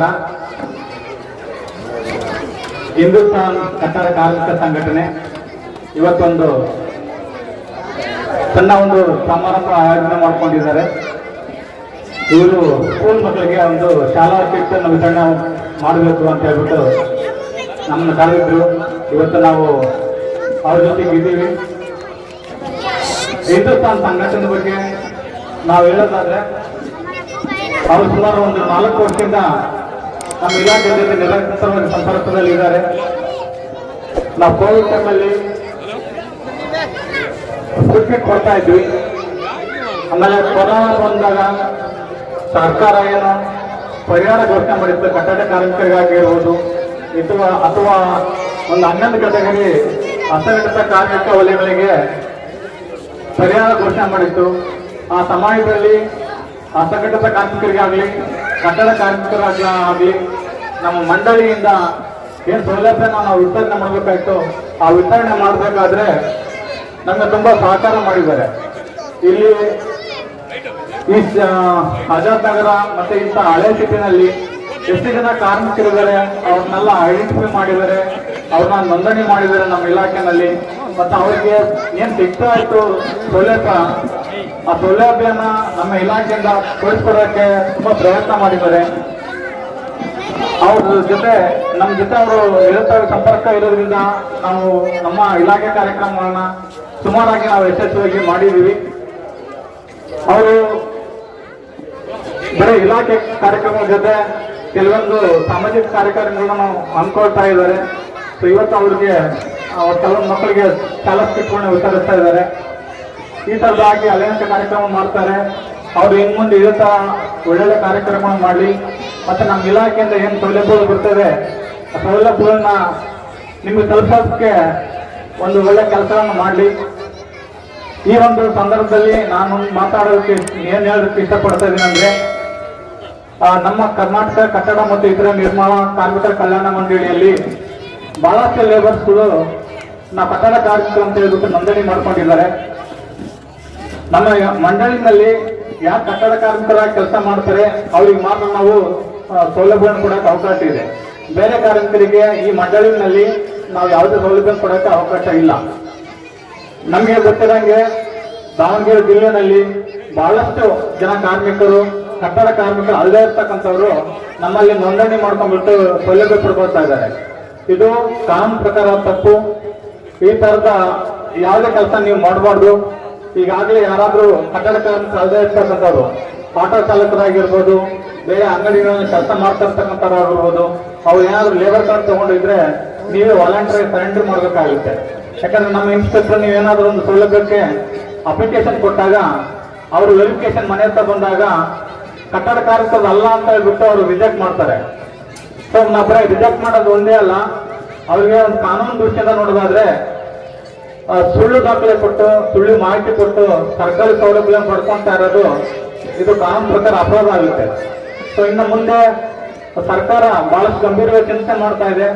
ನಮಸ್ಕಾರ ಹಿಂದೂಸ್ತಾನ್ ಕಟ್ಟಡ ಕಾರ್ಮಿಕ ಸಂಘಟನೆ ಇವತ್ತೊಂದು ಸಣ್ಣ ಒಂದು ಸಮಾರಂಭ ಆಯೋಜನೆ ಮಾಡ್ಕೊಂಡಿದ್ದಾರೆ. ಇವರು ಸ್ಕೂಲ್ ಮಕ್ಕಳಿಗೆ ಒಂದು ಶಾಲಾ ಕಿಟ್ ಅನ್ನು ವಿತರಣೆ ಮಾಡಬೇಕು ಅಂತ ಹೇಳ್ಬಿಟ್ಟು ನಮ್ಮನ್ನು ಕರೆದಿದ್ರು. ಇವತ್ತು ನಾವು ಅವ್ರ ಜೊತೆಗೆ ಇದ್ದೀವಿ. ಹಿಂದೂಸ್ತಾನ್ ಸಂಘಟನೆ ಬಗ್ಗೆ ನಾವು ಹೇಳೋದಾದ್ರೆ, ಅವರು ಸುಮಾರು ಒಂದು ನಾಲ್ಕು ವರ್ಷದಿಂದ ನಮ್ಮ ಇಲಾಖೆ ಜೊತೆ ನಿರಂತರವಾಗಿ ಸಂಪರ್ಕದಲ್ಲಿ ಇದ್ದಾರೆ. ನಾವು ಕೋವಿಡ್ ಟೈಮಲ್ಲಿ ಸ್ಪುಟ್ನಿಕ್ ಕೊಡ್ತಾ ಇದ್ವಿ. ಆಮೇಲೆ ಕೊರೋನಾ ಬಂದಾಗ ಸರ್ಕಾರ ಏನು ಪರಿಹಾರ ಘೋಷಣೆ ಮಾಡಿತ್ತು. ಕಟ್ಟಡ ಕಾರ್ಮಿಕರಿಗಾಗಿರ್ಬೋದು, ಅಥವಾ ಅಥವಾ ಒಂದು ಹನ್ನೊಂದು ಕೆಟಗರಿ ಅಸಂಘಟಿತ ಕಾರ್ಮಿಕ ವಲಯಗಳಿಗೆ ಪರಿಹಾರ ಘೋಷಣೆ ಮಾಡಿತ್ತು. ಆ ಸಮಯದಲ್ಲಿ ಅಸಂಘಟಿತ ಕಾರ್ಮಿಕರಿಗಾಗಲಿ ಕಟ್ಟಡ ಕಾರ್ಮಿಕರಾಗಲಿ ಆಗಿ ನಮ್ಮ ಮಂಡಳಿಯಿಂದ ಏನು ಸೌಲಭ್ಯನ ನಾವು ವಿತರಣೆ ಮಾಡಬೇಕಾಯ್ತು ಆ ವಿತರಣೆ ಮಾಡಬೇಕಾದ್ರೆ ನಮಗೆ ತುಂಬ ಸಹಕಾರ ಮಾಡಿದ್ದಾರೆ. ಇಲ್ಲಿ ಈ ಆಜಾದ್ ನಗರ ಮತ್ತೆ ಇಂಥ ಹಳೆ ಸಿಟಿನಲ್ಲಿ ಎಷ್ಟು ಜನ ಕಾರ್ಮಿಕರಿದ್ದಾರೆ, ಅವ್ರನ್ನೆಲ್ಲ ಐಡೆಂಟಿಫೈ ಮಾಡಿದ್ದಾರೆ, ಅವ್ರನ್ನ ನೋಂದಣಿ ಮಾಡಿದ್ದಾರೆ ನಮ್ಮ ಇಲಾಖೆನಲ್ಲಿ. ಮತ್ತು ಅವರಿಗೆ ಏನು ಸಿಗ್ತಾ ಇತ್ತು ಸೌಲಭ್ಯ ಆ ಸೌಲಭ್ಯನ ನಮ್ಮ ಇಲಾಖೆಯಿಂದ ಕೊಡಿಸ್ಕೊಡೋಕೆ ತುಂಬಾ ಪ್ರಯತ್ನ ಮಾಡಿದ್ದಾರೆ. ಅವ್ರ ಜೊತೆ ನಮ್ಮ ಜೊತೆ ಅವರು ನಿರಂತರ ಸಂಪರ್ಕ ಇರೋದ್ರಿಂದ ನಾವು ನಮ್ಮ ಇಲಾಖೆ ಕಾರ್ಯಕ್ರಮಗಳನ್ನ ಸುಮಾರಾಗಿ ನಾವು ಯಶಸ್ವಿಯಾಗಿ ಮಾಡಿದ್ದೀವಿ. ಅವರು ಬರೀ ಇಲಾಖೆ ಕಾರ್ಯಕ್ರಮದ ಜೊತೆ ಕೆಲವೊಂದು ಸಾಮಾಜಿಕ ಕಾರ್ಯಕ್ರಮಗಳನ್ನ ಹಮ್ಮಿಕೊಳ್ತಾ ಇದ್ದಾರೆ. ಸೊ ಇವತ್ತು ಅವ್ರಿಗೆ, ಅವ್ರ ಕೆಲವೊಂದು ಮಕ್ಕಳಿಗೆ ಸ್ಕಾಲರ್ಶಿಪ್ಗಳನ್ನ ವಿತರಿಸ್ತಾ ಇದ್ದಾರೆ. ಈ ತರದಾಗಿ ಅನೇಕ ಕಾರ್ಯಕ್ರಮ ಮಾಡ್ತಾರೆ. ಅವ್ರು ಇನ್ ಮುಂದೆ ಇದೇ ತರ ಒಳ್ಳೊಳ್ಳೆ ಕಾರ್ಯಕ್ರಮ ಮಾಡಲಿ. ಮತ್ತೆ ನಮ್ಮ ಇಲಾಖೆಯಿಂದ ಏನು ಸೌಲಭ್ಯಗಳು ಬರ್ತದೆ, ಆ ಸೌಲಭ್ಯಗಳನ್ನ ನಿಮ್ಗೆ ತಲುಪೋದಕ್ಕೆ ಒಂದು ಒಳ್ಳೆ ಕೆಲಸವನ್ನು ಮಾಡಲಿ. ಈ ಒಂದು ಸಂದರ್ಭದಲ್ಲಿ ನಾನು ಮಾತಾಡೋದಕ್ಕೆ ಏನ್ ಹೇಳೋದಕ್ಕೆ ಇಷ್ಟಪಡ್ತಾ ಇದ್ದೀನಿ ಅಂದ್ರೆ ನಮ್ಮ ಕರ್ನಾಟಕ ಕಟ್ಟಡ ಮತ್ತು ಇತರ ನಿರ್ಮಾಣ ಕಾರ್ಮಿಕರ ಕಲ್ಯಾಣ ಮಂಡಳಿಯಲ್ಲಿ ಬಹಳಷ್ಟು ಲೇಬರ್ಸ್ಗಳು ನಾ ಕಟ್ಟಡ ಕಾರ್ಮಿಕರು ಅಂತ ಹೇಳ್ಬಿಟ್ಟು ನೋಂದಣಿ ಮಾಡ್ಕೊಂಡಿದ್ದಾರೆ. ನಮ್ಮ ಮಂಡಳಿನಲ್ಲಿ ಯಾರು ಕಟ್ಟಡ ಕಾರ್ಮಿಕರಾಗಿ ಕೆಲಸ ಮಾಡ್ತಾರೆ, ಅವ್ರಿಗೆ ಮಾತ್ರ ನಾವು ಸೌಲಭ್ಯವನ್ನು ಕೊಡಕ್ಕೆ ಅವಕಾಶ ಇದೆ. ಬೇರೆ ಕಾರ್ಮಿಕರಿಗೆ ಈ ಮಂಡಳಿನಲ್ಲಿ ನಾವು ಯಾವುದೇ ಸೌಲಭ್ಯ ಕೊಡಕ್ಕೆ ಅವಕಾಶ ಇಲ್ಲ. ನಮಗೆ ಗೊತ್ತಿರಂಗೆ ದಾವಣಗೆರೆ ಜಿಲ್ಲೆನಲ್ಲಿ ಬಹಳಷ್ಟು ಜನ ಕಾರ್ಮಿಕರು, ಕಟ್ಟಡ ಕಾರ್ಮಿಕರು ಅಲ್ಲದೆ ಇರ್ತಕ್ಕಂಥವ್ರು ನಮ್ಮಲ್ಲಿ ನೋಂದಣಿ ಮಾಡ್ಕೊಂಡ್ಬಿಟ್ಟು ಸೌಲಭ್ಯ ಪಡ್ಕೊಳ್ತಾ ಇದ್ದಾರೆ. ಇದು ಕಾನೂನು ಪ್ರಕಾರ ತಪ್ಪು. ಈ ತರದ ಯಾವುದೇ ಕೆಲಸ ನೀವು ಮಾಡಬಾರ್ದು. ಈಗಾಗಲೇ ಯಾರಾದ್ರೂ ಕಟ್ಟಡ ಅಲ್ಲದೆ ಇರ್ತಕ್ಕಂಥವ್ರು ಆಟೋ ಚಾಲಕರಾಗಿರ್ಬೋದು, ಬೇರೆ ಅಂಗಡಿಗಳಲ್ಲಿ ಕೆಲಸ ಮಾಡ್ತಾ ಇರ್ತಕ್ಕಂಥವ್ರಾಗಿರ್ಬೋದು, ಅವ್ರು ಏನಾದ್ರು ಲೇಬರ್ ಕಾರ್ಡ್ ತಗೊಂಡಿದ್ರೆ ನೀವೇ ವಾಲಂಟರಿ ಸರೆಂಡರ್ ಮಾಡಬೇಕಾಗುತ್ತೆ. ಯಾಕಂದ್ರೆ ನಮ್ಮ ಇನ್ಸ್ಪೆಕ್ಟರ್ ನೀವು ಏನಾದ್ರು ಒಂದು ಸೌಲಭ್ಯಕ್ಕೆ ಅಪ್ಲಿಕೇಶನ್ ಕೊಟ್ಟಾಗ, ಅವರು ವೆರಿಫಿಕೇಶನ್ ಮನೆ ಹತ್ರ ಬಂದಾಗ ಕಟ್ಟಡ ಕಾರ್ಯಕ್ರಮ ಅಲ್ಲ ಅಂತ ಹೇಳ್ಬಿಟ್ಟು ಅವರು ರಿಜೆಕ್ಟ್ ಮಾಡ್ತಾರೆ. ಸೊ ಬರೀ ರಿಜೆಕ್ಟ್ ಮಾಡೋದು ಒಂದೇ ಅಲ್ಲ, ಅವ್ರಿಗೆ ಒಂದು ಕಾನೂನು ದೃಷ್ಟಿಯಿಂದ ನೋಡೋದಾದ್ರೆ ಸುಳ್ಳು ದಾಖಲೆ ಕೊಟ್ಟು, ಸುಳ್ಳು ಮಾಹಿತಿ ಕೊಟ್ಟು ಸರ್ಕಾರಿ ಸೌಲಭ್ಯ ಪಡ್ಕೊಂತಾ ಇರೋದು, ಇದು ಕಾನೂನು ಪ್ರಕಾರ ಅಪರಾಧ ಆಗುತ್ತೆ. ಸೊ ಇನ್ನು ಮುಂದೆ ಸರ್ಕಾರ ಬಹಳಷ್ಟು ಗಂಭೀರವಾಗಿ ಚಿಂತನೆ ಮಾಡ್ತಾ ಇದೆ.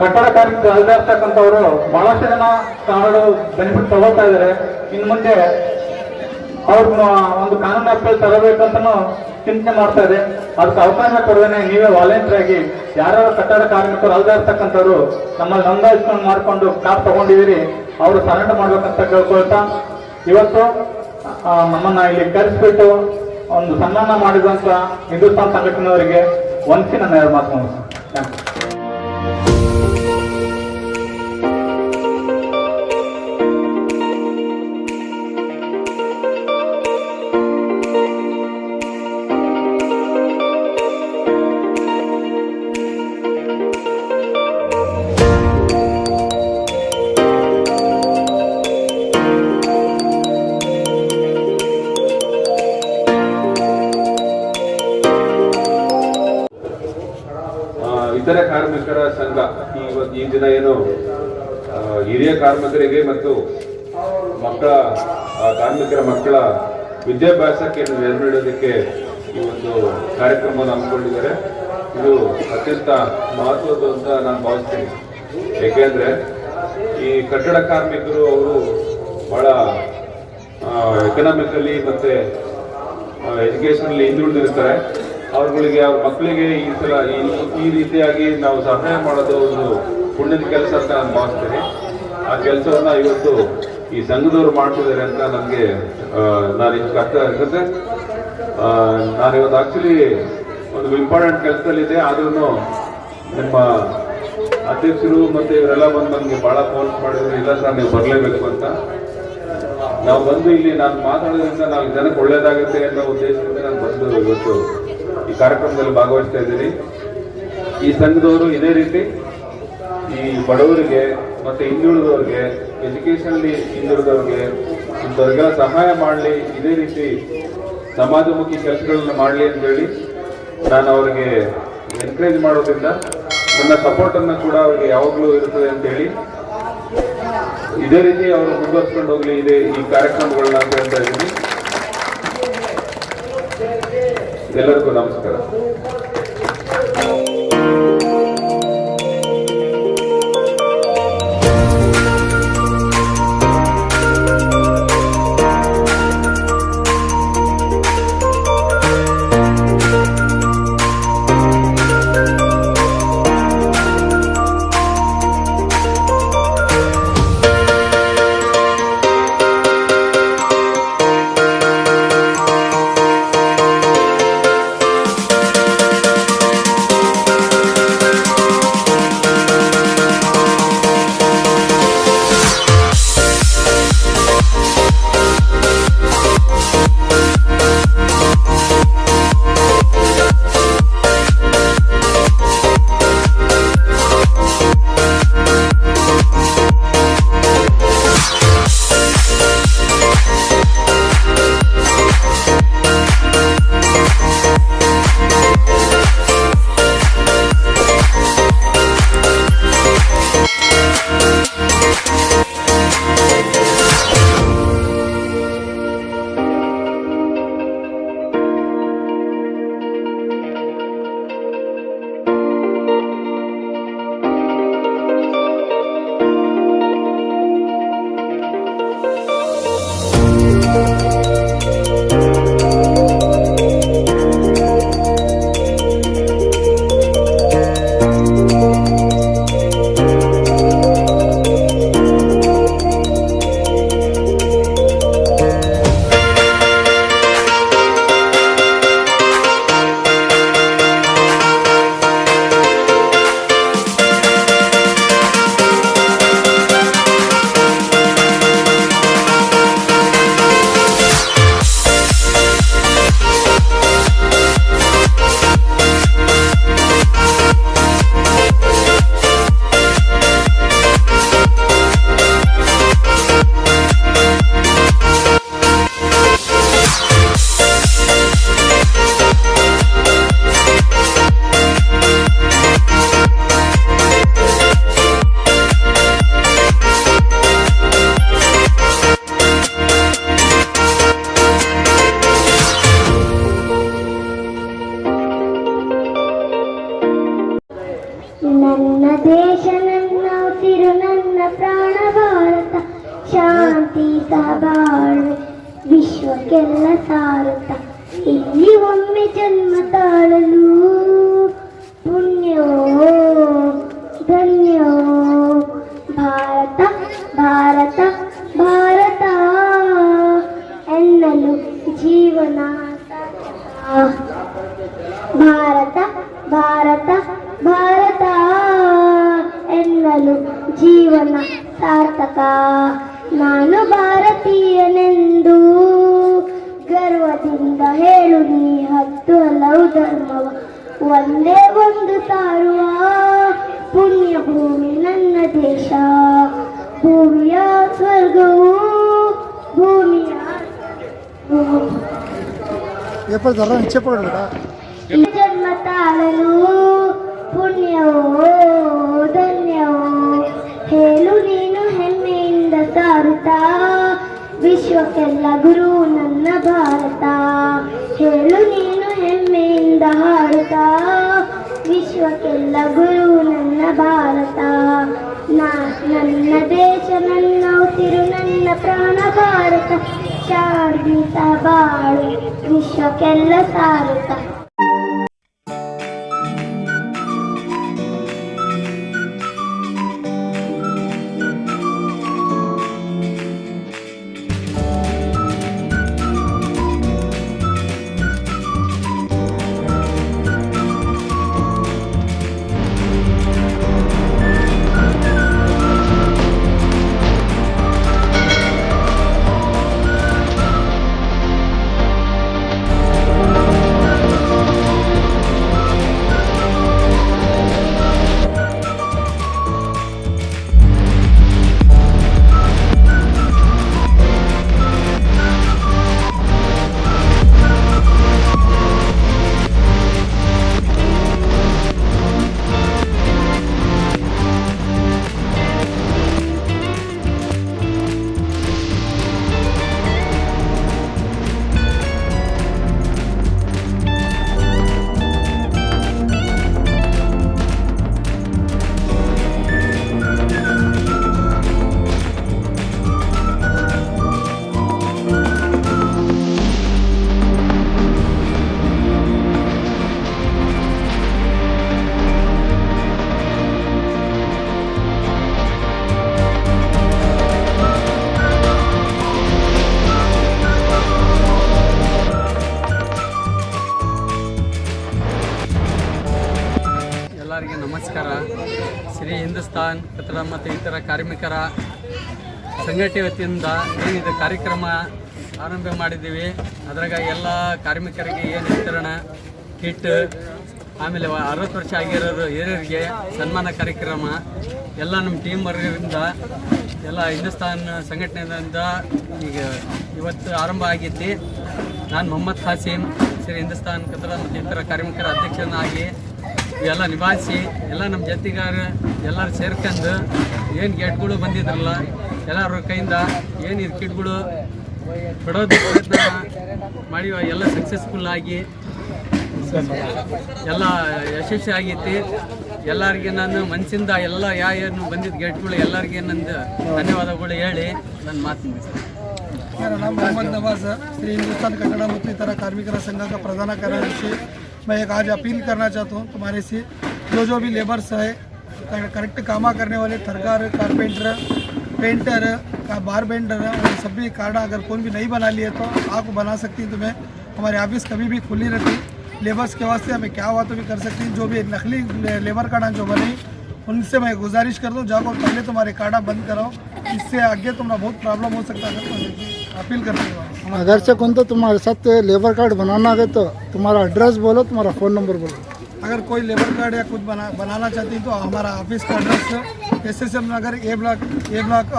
ಕಟ್ಟಡ ಕಾರ್ಮಿಕರು ಅಲ್ಲದೆ ಇರ್ತಕ್ಕಂಥವ್ರು ಬಹಳಷ್ಟು ಜನ ಕಾರ್ಡು ಬೆನಿಫಿಟ್ ತಗೋತಾ ಇದ್ದಾರೆ ಇನ್ನು ಮುಂದೆ ಅವ್ರನ್ನ ಒಂದು ಕಾನೂನು ಅಪ್ಪ ತರಬೇಕಂತನೂ ಚಿಂತನೆ ಮಾಡ್ತಾ ಇದೆ. ಅದಕ್ಕೆ ಅವಕಾಶ ಕೊಡದೇನೆ ನೀವೇ ವಾಲಂಟಿಯರ್ ಆಗಿ ಯಾರ್ಯಾರು ಕಟ್ಟಡ ಕಾರ್ಮಿಕರು ಅಲ್ಲದೆ ಇರ್ತಕ್ಕಂಥವ್ರು ನಮ್ಮಲ್ಲಿ ನೋಂದಾಯಿಸ್ಕೊಂಡು ಮಾಡಿಕೊಂಡು ಕಾರ್ ತಗೊಂಡಿದ್ದೀರಿ ಅವರು ಸರೆಂಡರ್ ಮಾಡ್ಬೇಕಂತ ಕೇಳ್ಕೊಳ್ತಾ, ಇವತ್ತು ನಮ್ಮನ್ನ ಇಲ್ಲಿ ಕರೆಸ್ಬಿಟ್ಟು ಒಂದು ಸನ್ಮಾನ ಮಾಡಿದಂತ ಹಿಂದೂಸ್ತಾನ್ ಸಂಘಟನೆಯವರಿಗೆ ನನ್ನ ಎರಡು ಮಾತು ಥ್ಯಾಂಕ್ ಯು ದಿನ ಏನು ಹಿರಿಯ ಕಾರ್ಮಿಕರಿಗೆ ಮತ್ತು ಮಕ್ಕಳ ಕಾರ್ಮಿಕರ ಮಕ್ಕಳ ವಿದ್ಯಾಭ್ಯಾಸಕ್ಕೆ ನೆರವು ನೀಡೋದಕ್ಕೆ ಈ ಒಂದು ಕಾರ್ಯಕ್ರಮವನ್ನು ಹಮ್ಮಿಕೊಂಡಿದ್ದಾರೆ. ಇದು ಅತ್ಯಂತ ಮಹತ್ವದ್ದು ಅಂತ ನಾನು ಭಾವಿಸ್ತೀನಿ. ಏಕೆಂದರೆ ಈ ಕಟ್ಟಡ ಕಾರ್ಮಿಕರು ಅವರು ಬಹಳ ಎಕನಾಮಿಕಲಿ ಮತ್ತೆ ಎಜುಕೇಶನಲ್ಲಿ ಹಿಂದುಳಿದಿರ್ತಾರೆ. ಅವ್ರಗಳಿಗೆ, ಅವ್ರ ಮಕ್ಕಳಿಗೆ ಈ ಸಲ ಈ ರೀತಿಯಾಗಿ ನಾವು ಸಹಾಯ ಮಾಡೋದು ಒಂದು ಪುಣ್ಯದ ಕೆಲಸ ಅಂತ ನಾನು ಭಾವಿಸ್ತೀನಿ. ಆ ಕೆಲಸವನ್ನು ಇವತ್ತು ಈ ಸಂಘದವ್ರು ಮಾಡ್ತಿದ್ದಾರೆ ಅಂತ ನನಗೆ ನಾನು ಇಷ್ಟು ಅರ್ಥ ಆ, ನಾನು ಇವತ್ತು ಆಕ್ಚುಲಿ ಒಂದು ಇಂಪಾರ್ಟೆಂಟ್ ಕೆಲಸದಲ್ಲಿದೆ ಆದ್ರೂ ನಿಮ್ಮ ಅಧ್ಯಕ್ಷರು ಮತ್ತು ಇವರೆಲ್ಲ ಬಂದು ನನಗೆ ಭಾಳ ಫೋನ್ ಮಾಡಿದ್ರು. ಇಲ್ಲ ಸರ್ ನೀವು ಬರಲೇಬೇಕು ಅಂತ. ನಾವು ಬಂದು ಇಲ್ಲಿ ನಾನು ಮಾತಾಡೋದ್ರಿಂದ ನಾವು ಜನಕ್ಕೆ ಒಳ್ಳೇದಾಗುತ್ತೆ ಅನ್ನೋ ಉದ್ದೇಶದಿಂದ ನಾನು ಬಂದು ಇವತ್ತು ಈ ಕಾರ್ಯಕ್ರಮದಲ್ಲಿ ಭಾಗವಹಿಸ್ತಾ ಇದ್ದೀನಿ. ಈ ಸಂಘದವರು ಇದೇ ರೀತಿ ಈ ಬಡವರಿಗೆ ಮತ್ತು ಹಿಂದುಳಿದವ್ರಿಗೆ ಎಜುಕೇಷನಲ್ಲಿ ಹಿಂದುಳಿದವ್ರಿಗೆ ಇಂಥವ್ರಿಗೆಲ್ಲ ಸಹಾಯ ಮಾಡಲಿ, ಇದೇ ರೀತಿ ಸಮಾಜಮುಖಿ ಕೆಲಸಗಳನ್ನ ಮಾಡಲಿ ಅಂತೇಳಿ ನಾನು ಅವರಿಗೆ ಎನ್ಕರೇಜ್ ಮಾಡೋದ್ರಿಂದ ನನ್ನ ಸಪೋರ್ಟನ್ನು ಕೂಡ ಅವರಿಗೆ ಯಾವಾಗಲೂ ಇರುತ್ತದೆ ಅಂತೇಳಿ ಇದೇ ರೀತಿ ಅವರು ಮುಂದುವರ್ಸ್ಕೊಂಡು ಹೋಗಲಿ, ಇದೆ ಈ ಕಾರ್ಯಕ್ರಮಗಳನ್ನ ಅಂತ ಹೇಳ್ತಾ ಇದ್ದೀನಿ. ಎಲ್ಲರಿಗೂ ನಮಸ್ಕಾರ. ജന്മത്താളന്നു ಒಂದೇ ಒಂದು ಸಾರುವ ಪುಣ್ಯ ಭೂಮಿ ನನ್ನ ದೇಶ. ಭೂಮಿಯ ಸ್ವರ್ಗವು ಭೂಮಿಯ ಭೂಮಿ ಎಪ್ಪಳು ಧರ ಇಚ್ಛೆ ಪಡಬೇಡ ಈ ಜನ್ಮ ತಾಳಲು ಪುಣ್ಯವೋ ಧನ್ಯವೋ? ಹೇಳು ನೀನು ಹೆಮ್ಮೆಯಿಂದ ಸಾರುತ್ತಾ? ವಿಶ್ವಕ್ಕೆಲ್ಲ ಗುರು ನನ್ನ ಭಾರತ. ಹೇಳು ನೀನು ಹೆಮ್ಮೆಯಿಂದ ವಿಶ್ವಕೆಲ್ಲ ವಿಶ್ವಕ್ಕೆಲ್ಲ ಗುರು ನನ್ನ ಭಾರತ. ನಾ ನನ್ನ ದೇಶ, ನನ್ನ ಉಸಿರು, ನನ್ನ ಪ್ರಾಣ ಭಾರತ. ಶಾಂತ ಬಾಳು, ವಿಶ್ವಕ್ಕೆಲ್ಲ ಸಾರುತ್ತ. ಶ್ರೀ ಹಿಂದೂಸ್ತಾನ್ ಮತ್ತು ಇತರ ಕಾರ್ಮಿಕರ ಸಂಘಟನೆ ವತಿಯಿಂದ ಏನಿದೆ ಕಾರ್ಯಕ್ರಮ ಆರಂಭ ಮಾಡಿದ್ದೀವಿ. ಅದ್ರಾಗ ಎಲ್ಲ ಕಾರ್ಮಿಕರಿಗೆ ಏನು ವಿತರಣೆ, ಕಿಟ್, ಆಮೇಲೆ ಅರವತ್ತು ವರ್ಷ ಆಗಿರೋರು ಹಿರಿಯರಿಗೆ ಸನ್ಮಾನ ಕಾರ್ಯಕ್ರಮ, ಎಲ್ಲ ನಮ್ಮ ಟೀಮ್ ವರ್ಗದಿಂದ, ಎಲ್ಲ ಹಿಂದೂಸ್ತಾನ್ ಸಂಘಟನೆಯಿಂದ ಈಗ ಇವತ್ತು ಆರಂಭ ಆಗೈತಿ ನಾನು ಮೊಹಮ್ಮದ್ ಖಾಸಿಮ್ ಶ್ರೀ ಹಿಂದೂಸ್ತಾನ್ ಕತ್ರ ಮತ್ತು ಇತರ ಕಾರ್ಮಿಕರ ಅಧ್ಯಕ್ಷನಾಗಿ ಎಲ್ಲ ನಿಭಾಯಿಸಿ, ಎಲ್ಲ ನಮ್ಮ ಜತೆಗಾರ ಎಲ್ಲರೂ ಸೇರ್ಕೊಂಡು ಏನು ಗೇಟ್ಗಳು ಬಂದಿದ್ರಲ್ಲ ಎಲ್ಲರ ಕೈಯಿಂದ ಏನು ಇದು ಕಿಟ್ಗಳು ಕೊಡೋದು ಪ್ರಯತ್ನ ಮಾಡಿ, ಎಲ್ಲ ಸಕ್ಸಸ್ಫುಲ್ ಆಗಿ ಎಲ್ಲ ಯಶಸ್ವಿ ಆಗೈತಿ. ಎಲ್ಲರಿಗೆ ನಾನು ಮನಸ್ಸಿಂದ ಎಲ್ಲ ಯಾ ಏನು ಬಂದಿದ್ದ ಗೇಟ್ಗಳು ಎಲ್ಲರಿಗೆ ನಂದು ಧನ್ಯವಾದಗಳು ಹೇಳಿ ನನ್ನ ಮಾತು ಮುಗಿಸ್ತೀನಿ. मेरा नाम मोहम्मद नवाज़ है श्री हिंदुस्तान कन्नड़ा मुक्ति तरह कार्मिकर संघ का प्रधान कार्यदर्शी मैं एक आज अपील करना चाहता हूँ तुम्हारे से जो जो भी लेबर्स है करेक्ट कामा करने वाले थरकार कारपेंटर पेंटर का बार बेंडर और सभी कार्ड अगर कोई भी नहीं बना लिए तो आप बना सकती हैं तुम्हें हमारे ऑफ़िस कभी भी खुली रहती लेबर्स के वास्ते हमें क्या हुआ तो भी कर सकती हैं जो भी नकली लेबर कार्ड जो बने उनसे मैं गुजारिश कर दूँ जाकर पहले तुम्हारे कार्डा बंद कराओ इससे आगे तुम्हारा बहुत प्रॉब्लम हो सकता है अपील करती हूँ अगर से कौन तो तुम्हारे साथ लेबर कार्ड बनाना है तो तुम्हारा एड्रेस बोलो तुम्हारा फ़ोन नंबर बोलो अगर कोई लेबर कार्ड या कुछ बना बनाना चाहती है तो हमारा ऑफिस का address S S M Nagar A block A block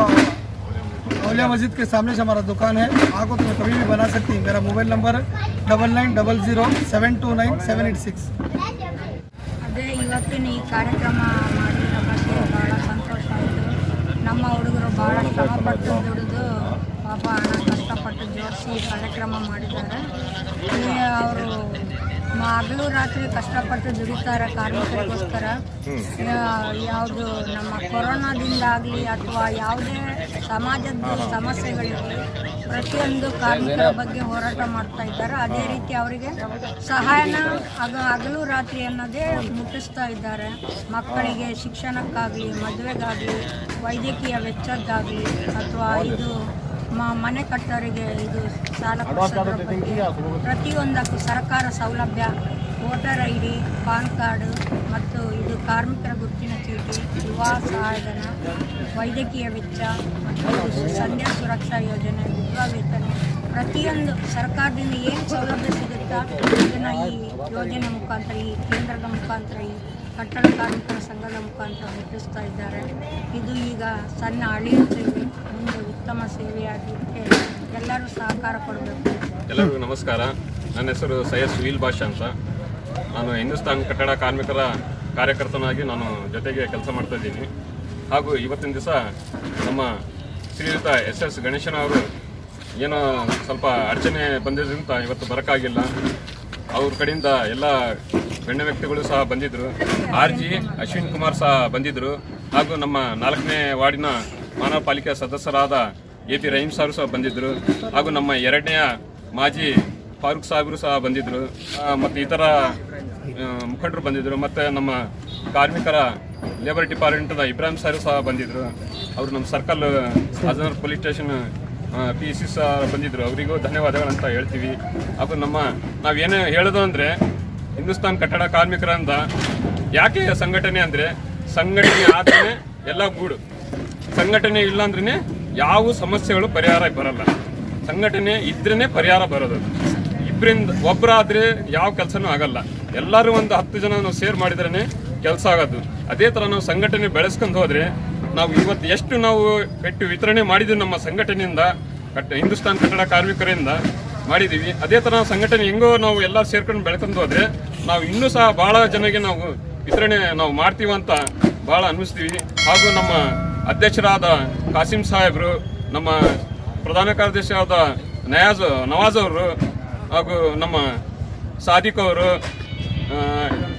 Auliya Masjid के सामने से हमारा दुकान है आपको तुम्हें कभी भी बना सकती है मेरा mobile number double nine double zero seven two nine seven eight six ಅದೇ ಇವತ್ತಿನ ಈ ಕಾರ್ಯಕ್ರಮ ಮಾಡಿರೋ ಬಗ್ಗೆ ಭಾಳ ಸಂತೋಷ ಆಯಿತು ನಮ್ಮ ಹುಡುಗರು ಭಾಳ ಶ್ರಮಪಟ್ಟು ದುಡಿದು ಪಾಪ ಹಣ ಕಷ್ಟಪಟ್ಟು ಜೋಡಿಸಿ ಕಾರ್ಯಕ್ರಮ ಮಾಡಿದ್ದಾರೆ. ಅವರು ಹಗಲು ರಾತ್ರಿ ಕಷ್ಟಪಟ್ಟು ದುಡಿತಾರೆ ಕಾರ್ಮಿಕರಿಗೋಸ್ಕರ. ಯಾವುದು ನಮ್ಮ ಕೊರೋನಾದಿಂದಾಗಲಿ ಅಥವಾ ಯಾವುದೇ ಸಮಾಜದ ಸಮಸ್ಯೆಗಳಿರಲಿ ಪ್ರತಿಯೊಂದು ಕಾರ್ಮಿಕರ ಬಗ್ಗೆ ಹೋರಾಟ ಮಾಡ್ತಾ ಇದ್ದಾರೆ. ಅದೇ ರೀತಿ ಅವರಿಗೆ ಸಹಾಯನ ಆಗ ಹಗಲು ರಾತ್ರಿ ಅನ್ನೋದೇ ಮುಟ್ಟಿಸ್ತಾ ಇದ್ದಾರೆ. ಮಕ್ಕಳಿಗೆ ಶಿಕ್ಷಣಕ್ಕಾಗಲಿ ಮದುವೆಗಾಗಲಿ ವೈದ್ಯಕೀಯ ವೆಚ್ಚದ್ದಾಗಲಿ ಅಥವಾ ಇದು ಮನೆ ಕಟ್ಟೋರಿಗೆ ಇದು ಸಾಲ ಕೊಡಿಸೋದ್ರ ಬಗ್ಗೆ ಪ್ರತಿಯೊಂದಕ್ಕೂ ಸರ್ಕಾರ ಸೌಲಭ್ಯ voter I D PAN card ಮತ್ತು ಇದು ಕಾರ್ಮಿಕರ ಗುರುತಿನ ಚೀಟಿ ಯುವ ಸಹಾಯಧನ ವೈದ್ಯಕೀಯ ವೆಚ್ಚ ಮತ್ತು ಸಂಧ್ಯಾ ಸುರಕ್ಷಾ ಯೋಜನೆ ವಿಧವಾ ವೇತನ. ಪ್ರತಿಯೊಂದು ಸರ್ಕಾರದಿಂದ ಏನು ಸೌಲಭ್ಯ ಸಿಗುತ್ತಾ ಇದನ್ನು ಈ ಯೋಜನೆ ಮುಖಾಂತರ ಈ ಕೇಂದ್ರದ ಮುಖಾಂತರ ಈ ಕಟ್ಟಡ ಕಾರ್ಮಿಕರ ಸಂಘದ ಮುಖಾಂತರ ಮುಟ್ಟಿಸ್ತಾ ಇದ್ದಾರೆ. ಇದು ಈಗ ಸಣ್ಣ ಹಳೆಯ ಸೇವೆ ಮುಂದೆ ಉತ್ತಮ ಸೇವೆಯಾಗಲಿಕ್ಕೆ ಎಲ್ಲರೂ ಸಹಕಾರ ಕೊಡಬೇಕು. ಎಲ್ಲರಿಗೂ ನಮಸ್ಕಾರ. ನನ್ನ ಹೆಸರು ಸೈಯದ್ ಸುಹೀಲ್ ಬಾಷಾ ಅಂತ. ನಾನು ಹಿಂದೂಸ್ತಾನ್ ಕಟ್ಟಡ ಕಾರ್ಮಿಕರ ಕಾರ್ಯಕರ್ತನಾಗಿ ನಾನು ಜೊತೆಗೆ ಕೆಲಸ ಮಾಡ್ತಾ ಇದ್ದೀನಿ. ಹಾಗೂ ಇವತ್ತಿನ ದಿವಸ ನಮ್ಮ ಶ್ರೀಯುತ ಎಸ್ ಎಸ್ ಗಣೇಶನ ಅವರು ಏನೋ ಸ್ವಲ್ಪ ಅಡಚಣೆ ಬಂದಿದ್ದರಿಂದ ಇವತ್ತು ಬರೋಕ್ಕಾಗಿಲ್ಲ. ಅವ್ರ ಕಡೆಯಿಂದ ಎಲ್ಲ ಗಣ್ಯ ವ್ಯಕ್ತಿಗಳು ಸಹ ಬಂದಿದ್ದರು ಆರ್ ಜಿ ಅಶ್ವಿನ್ ಕುಮಾರ್ ಸಹ ಬಂದಿದ್ದರು ಹಾಗೂ ನಮ್ಮ ನಾಲ್ಕನೇ ವಾರ್ಡಿನ ಮಾನವ ಪಾಲಿಕೆ ಸದಸ್ಯರಾದ ಎ ಪಿ ರಹೀಂ ಸಾರು ಸಹ ಬಂದಿದ್ದರು. ಹಾಗೂ ನಮ್ಮ ಎರಡನೆಯ ಮಾಜಿ ಫಾರೂಕ್ ಸಾಹೇಬರು ಸಹ ಬಂದಿದ್ದರು. ಮತ್ತು ಇತರ ಮುಖಂಡರು ಬಂದಿದ್ದರು. ಮತ್ತು ನಮ್ಮ ಕಾರ್ಮಿಕರ ಲೇಬರ್ ಡಿಪಾರ್ಟ್ಮೆಂಟ್ನ ಇಬ್ರಾಹಿಂ ಸಾರು ಸಹ ಬಂದಿದ್ದರು. ಅವರು ನಮ್ಮ ಸರ್ಕಲ್ ಅಜನರ್ ಪೊಲೀಸ್ ಸ್ಟೇಷನ್ ಪಿ ಸಿ ಸಹ ಬಂದಿದ್ದರು. ಅವರಿಗೂ ಧನ್ಯವಾದಗಳಂತ ಹೇಳ್ತೀವಿ. ಹಾಗೂ ನಮ್ಮ, ನಾವೇನು ಹೇಳೋದು ಅಂದರೆ, ಹಿಂದೂಸ್ತಾನ್ ಕಟ್ಟಡ ಕಾರ್ಮಿಕರಂದ ಯಾಕೆ ಸಂಘಟನೆ ಅಂದರೆ, ಸಂಘಟನೆ ಆದಮೇಲೆ ಎಲ್ಲ ಗೂಡು. ಸಂಘಟನೆ ಇಲ್ಲ ಅಂದ್ರೆ ಯಾವ ಸಮಸ್ಯೆಗಳು ಪರಿಹಾರ ಬರಲ್ಲ. ಸಂಘಟನೆ ಇದ್ರೇ ಪರಿಹಾರ ಬರೋದು. ಇಬ್ಬರಿಂದ ಒಬ್ಬರಾದ್ರೆ ಯಾವ ಕೆಲಸನೂ ಆಗಲ್ಲ. ಎಲ್ಲರೂ ಒಂದು ಹತ್ತು ಜನ ನಾವು ಸೇರ್ ಮಾಡಿದ್ರೇ ಕೆಲಸ ಆಗೋದು. ಅದೇ ಥರ ನಾವು ಸಂಘಟನೆ ಬೆಳೆಸ್ಕೊಂಡು ಹೋದರೆ ನಾವು ಇವತ್ತು ಎಷ್ಟು ನಾವು ಪೆಟ್ಟು ವಿತರಣೆ ಮಾಡಿದ್ದೀವಿ ನಮ್ಮ ಸಂಘಟನೆಯಿಂದ ಕಟ್ಟ ಹಿಂದೂಸ್ತಾನ್ ಕನ್ನಡ ಕಾರ್ಮಿಕರಿಂದ ಮಾಡಿದ್ದೀವಿ ಅದೇ ಥರ ಸಂಘಟನೆ ಹೆಂಗೋ ನಾವು ಎಲ್ಲ ಸೇರ್ಕೊಂಡು ಬೆಳ್ಕೊಂಡು ಹೋದರೆ ನಾವು ಇನ್ನೂ ಸಹ ಭಾಳ ಜನಗೆ ನಾವು ವಿತರಣೆ ನಾವು ಮಾಡ್ತೀವಂತ ಭಾಳ ಅನ್ನಿಸ್ತೀವಿ. ಹಾಗೂ ನಮ್ಮ ಅಧ್ಯಕ್ಷರಾದ ಕಾಸಿಂ ಸಾಹೇಬರು, ನಮ್ಮ ಪ್ರಧಾನ ಕಾರ್ಯದರ್ಶಿಯಾದ ನಯಾಜ್, ನವಾಜ್ ಅವರು ಹಾಗೂ ನಮ್ಮ ಸಾದಿಕ್ ಅವರು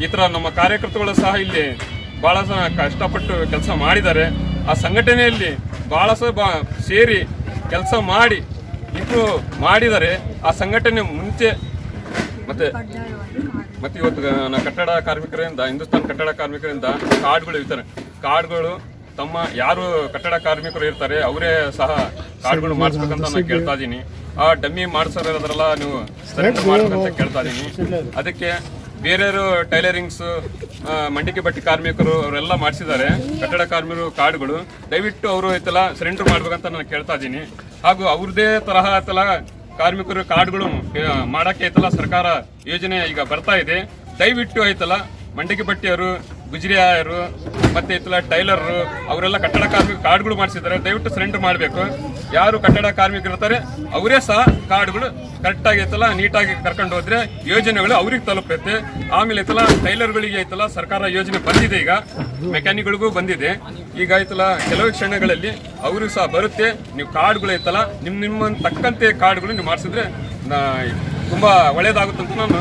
ಈ ಥರ ನಮ್ಮ ಕಾರ್ಯಕರ್ತಗಳು ಸಹ ಇಲ್ಲಿ ಭಾಳ ಸಹ ಕಷ್ಟಪಟ್ಟು ಕೆಲಸ ಮಾಡಿದ್ದಾರೆ. ಆ ಸಂಘಟನೆಯಲ್ಲಿ ಭಾಳ ಸಹ ಬಾ ಸೇರಿ ಕೆಲಸ ಮಾಡಿ ಇಂಪ್ರೂವ್ ಮಾಡಿದರೆ ಆ ಸಂಘಟನೆ ಮುಂಚೆ ಮತ್ತೆ ಮತ್ತೆ ಇವತ್ತು ಕಟ್ಟಡ ಕಾರ್ಮಿಕರಿಂದ, ಹಿಂದೂಸ್ತಾನ್ ಕಟ್ಟಡ ಕಾರ್ಮಿಕರಿಂದ ಕಾರ್ಡ್ಗಳು ಇರ್ತಾರೆ. ಕಾರ್ಡ್ಗಳು ತಮ್ಮ ಯಾರು ಕಟ್ಟಡ ಕಾರ್ಮಿಕರು ಇರ್ತಾರೆ ಅವರೇ ಸಹ ಕಾರ್ಡ್ಗಳು ಮಾಡಿಸ್ಬೇಕಂತ ನಾನು ಕೇಳ್ತಾ ಇದ್ದೀನಿ ಆ ಡಮ್ಮಿ ಮಾಡಿಸೋದ್ರಲ್ಲ ನೀವು ಸರಿಯಾಗಿ ಮಾಡ್ಬೇಕಂತ ಕೇಳ್ತಾ ಇದ್ದೀನಿ ಅದಕ್ಕೆ ಬೇರೆಯವರು ಟೈಲರಿಂಗ್ಸ್ ಮಂಡಿಕೆ ಬಟ್ಟೆ ಕಾರ್ಮಿಕರು ಅವರೆಲ್ಲ ಮಾಡಿಸಿದ್ದಾರೆ ಕಟ್ಟಡ ಕಾರ್ಮಿಕರು ಕಾರ್ಡ್ಗಳು. ದಯವಿಟ್ಟು ಅವರು ಐತಲ್ಲ ಸರೆಂಡರ್ ಮಾಡ್ಬೇಕಂತ ನಾನು ಕೇಳ್ತಾ ಇದ್ದೀನಿ ಹಾಗೂ ಅವ್ರದೇ ತರಹ ಐತಲ್ಲ ಕಾರ್ಮಿಕರು ಕಾರ್ಡ್ಗಳು ಮಾಡೋಕ್ಕೆ ಐತಲ್ಲ ಸರ್ಕಾರ ಯೋಜನೆ ಈಗ ಬರ್ತಾ ಇದೆ. ದಯವಿಟ್ಟು ಐತಲ್ಲ ಮಂಡಿಗೆ ಬಟ್ಟೆಯವರು ಗುಜರಿಯಾಯರು ಮತ್ತೆ ಇತ್ತಲ ಟೈಲರ್, ಅವರೆಲ್ಲ ಕಟ್ಟಡ ಕಾರ್ಮಿಕ ಕಾರ್ಡ್ಗಳು ಮಾಡಿಸಿದ್ದಾರೆ. ದಯವಿಟ್ಟು ಸರೆಂಡರ್ ಮಾಡಬೇಕು. ಯಾರು ಕಟ್ಟಡ ಕಾರ್ಮಿಕರು ಇರ್ತಾರೆ, ಅವರೇ ಸಹ ಕಾರ್ಡ್ಗಳು ಕರೆಕ್ಟಾಗಿ ಐತಲ್ಲ ನೀಟಾಗಿ ಕರ್ಕೊಂಡು ಹೋದ್ರೆ ಯೋಜನೆಗಳು ಅವ್ರಿಗೆ ತಲುಪುತ್ತೆ. ಆಮೇಲೆ ಐತಲ್ಲ ಟೈಲರ್ಗಳಿಗೆ ಐತಲ್ಲ ಸರ್ಕಾರ ಯೋಜನೆ ಬಂದಿದೆ ಈಗ. ಮೆಕ್ಯಾನಿಕ್ಗಳಿಗೂ ಬಂದಿದೆ. ಈಗ ಐತಲ್ಲ ಕೆಲವು ಕ್ಷಣಗಳಲ್ಲಿ ಅವ್ರಿಗೂ ಸಹ ಬರುತ್ತೆ. ನೀವು ಕಾರ್ಡ್ಗಳು ಐತಲ್ಲ ನಿಮ್ಮ ನಿಮ್ಮ ತಕ್ಕಂತೆ ಕಾರ್ಡ್ಗಳು ನೀವು ಮಾಡಿಸಿದ್ರೆ ತುಂಬಾ ಒಳ್ಳೇದಾಗುತ್ತೆ ನಾನು